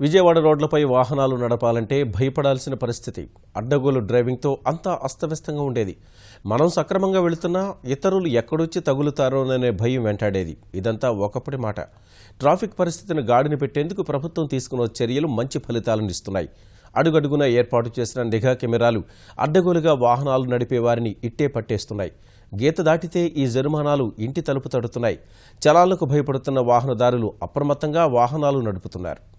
విజయవాడ రోడ్లపై వాహనాలు నడపాలంటే భయపడాల్సిన పరిస్థితి. అడ్డగోలు డ్రైవింగ్తో అంతా అస్తవ్యస్తంగా ఉండేది. మనం సక్రమంగా వెళుతున్నా ఇతరులు ఎక్కడొచ్చి తగులుతారోననే భయం వెంటాడేది. ఇదంతా ఒకప్పటి మాట. ట్రాఫిక్ పరిస్థితిని గాడిన పెట్టేందుకు ప్రభుత్వం తీసుకున్న చర్యలు మంచి ఫలితాలను ఇస్తున్నాయి. అడుగడుగునా ఏర్పాటు చేసిన నిఘా కెమెరాలు అడ్డగోలుగా వాహనాలు నడిపే వారిని ఇట్టే పట్టేస్తున్నాయి. గీత దాటితే ఈ జరిమానాలు ఇంటి తలుపు తడుతున్నాయి. చలాలకు భయపడుతున్న వాహనదారులు అప్రమత్తంగా వాహనాలు నడుపుతున్నారు.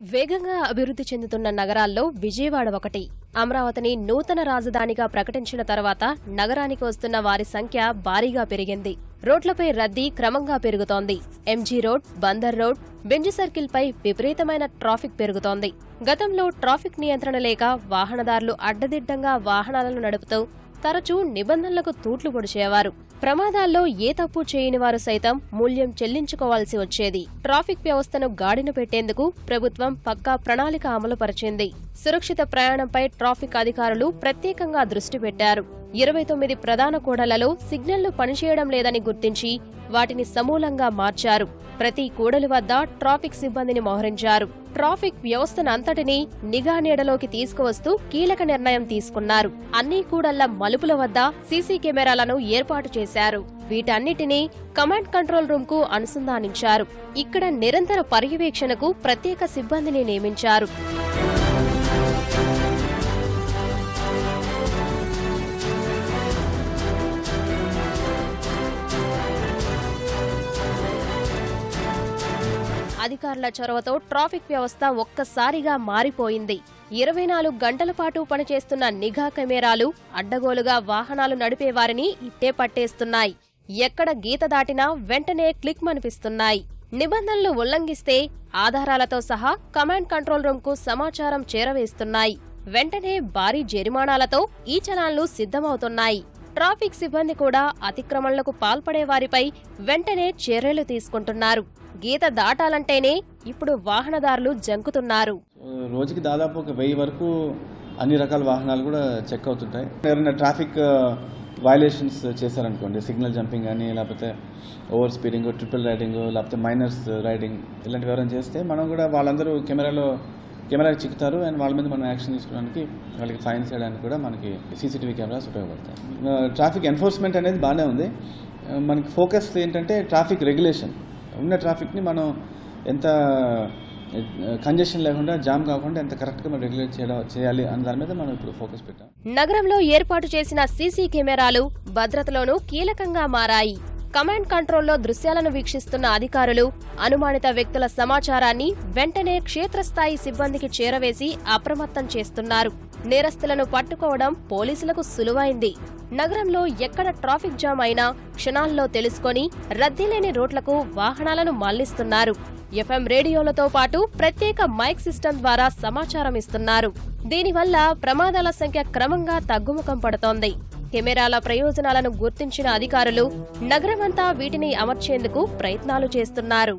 వేగంగా అభివృద్ధి చెందుతున్న నగరాల్లో విజయవాడ ఒకటి. అమరావతిని నూతన రాజధానిగా ప్రకటించిన తర్వాత నగరానికి వస్తున్న వారి సంఖ్య భారీగా పెరిగింది. రోడ్లపై రద్దీ క్రమంగా పెరుగుతోంది. MG road Bandar road Benz సర్కిల్పై విపరీతమైన ట్రాఫిక్ పెరుగుతోంది. గతంలో ట్రాఫిక్ నియంత్రణ లేక వాహనదారులు అడ్డదిడ్డంగా వాహనాలను నడుపుతూ తరచూ నిబంధనలకు తూట్లు పొడిచేవారు. ప్రమాదాల్లో ఏ తప్పు చేయని వారు సైతం మూల్యం చెల్లించుకోవాల్సి వచ్చేది. ట్రాఫిక్ వ్యవస్థను గాడిన పెట్టేందుకు ప్రభుత్వం పక్కా ప్రణాళిక అమలుపరిచింది సురక్షిత ప్రయాణంపై ట్రాఫిక్ అధికారులు ప్రత్యేకంగా దృష్టి పెట్టారు. ఇరవై తొమ్మిది ప్రధాన కూడలలో సిగ్నల్లు పనిచేయడం లేదని గుర్తించి వాటిని సమూలంగా మార్చారు. ప్రతి కూడలి వద్ద ట్రాఫిక్ సిబ్బందిని మోహరించారు. ట్రాఫిక్ వ్యవస్థనంతటినీ నిఘా నీడలోకి తీసుకువస్తూ కీలక నిర్ణయం తీసుకున్నారు. అన్ని కూడళ్ళ మలుపుల వద్ద సీసీ కెమెరాలను ఏర్పాటు చేశారు. వీటన్నిటినీ కమాండ్ కంట్రోల్ రూమ్కు అనుసంధానించారు. ఇక్కడ నిరంతర పర్యవేక్షణకు ప్రత్యేక సిబ్బందిని నియమించారు. అధికారుల చొరవతో ట్రాఫిక్ వ్యవస్థ ఒక్కసారిగా మారిపోయింది. ఇరవై నాలుగు గంటల పాటు పనిచేస్తున్న నిఘా కెమెరాలు అడ్డగోలుగా వాహనాలు నడిపే వారిని ఇట్టే పట్టేస్తున్నాయి. ఎక్కడ గీత దాటినా వెంటనే క్లిక్ మనిపిస్తున్నాయి నిబంధనలు ఉల్లంఘిస్తే ఆధారాలతో సహా కమాండ్ కంట్రోల్ రూమ్కు సమాచారం చేరవేస్తున్నాయి. వెంటనే భారీ జరిమానాలతో ఈ చలాన్లు సిద్ధమవుతున్నాయి. ట్రాఫిక్ సిబ్బంది కూడా అతిక్రమణలకు పాల్పడే వారిపై వెంటనే చర్యలు తీసుకుంటున్నారు. గీత దాటాలంటేనే ఇప్పుడు వాహనదారులు జంకుతున్నారు. రోజుకి దాదాపు ఒక వెయ్యి వరకు అన్ని రకాల వాహనాలు కూడా చెక్ అవుతుంటాయి. ఎవరైనా ట్రాఫిక్ వైలేషన్స్ చేశారనుకోండి సిగ్నల్ జంపింగ్ కానీ లేకపోతే ఓవర్ స్పీడింగ్ ట్రిపుల్ రైడింగ్ లేకపోతే మైనర్స్ రైడింగ్ ఇలాంటివి ఎవరైనా చేస్తే మనం కూడా వాళ్ళందరూ కెమెరాలో కెమెరా చిక్కుతారు అండ్ వాళ్ళ మీద మనం యాక్షన్ తీసుకోవడానికి వాళ్ళకి ఫైన్ చేయడానికి కూడా మనకి సీసీటీవీ కెమెరాస్ ఉపయోగపడతాయి. ట్రాఫిక్ ఎన్ఫోర్స్మెంట్ అనేది బాగానే ఉంది. మనకి ఫోకస్ ఏంటంటే ట్రాఫిక్ రెగ్యులేషన్. ఉన్న ట్రాఫిక్ని మనం ఎంత కంజెషన్ లేకుండా జామ్ కాకుండా ఎంత కరెక్ట్గా మనం రెగ్యులేట్ చేయడం చేయాలి అన్న దాని మీద మనం ఇప్పుడు ఫోకస్ పెట్టాం. నగరంలో ఏర్పాటు చేసిన సీసీ కెమెరాలు భద్రతలోనూ కీలకంగా మారాయి. కమాండ్ కంట్రోల్లో దృశ్యాలను వీక్షిస్తున్న అధికారులు అనుమానిత వ్యక్తుల సమాచారాన్ని వెంటనే క్షేత్రస్థాయి సిబ్బందికి చేరవేసి అప్రమత్తం చేస్తున్నారు. నేరస్తులను పట్టుకోవడం పోలీసులకు సులువైంది. నగరంలో ఎక్కడ ట్రాఫిక్ జామ్ అయినా క్షణాల్లో తెలుసుకొని రద్దీ లేని రోడ్లకు వాహనాలను మళ్ళిస్తున్నారు. ఎఫ్ఎం రేడియోలతో పాటు ప్రత్యేక మైక్ సిస్టమ్ ద్వారా సమాచారం ఇస్తున్నారు. దీనివల్ల ప్రమాదాల సంఖ్య క్రమంగా తగ్గుముఖం పడుతోంది. కెమెరాల ప్రయోజనాలను గుర్తించిన అధికారులు నగరమంతా వీటిని అమర్చేందుకు ప్రయత్నాలు చేస్తున్నారు.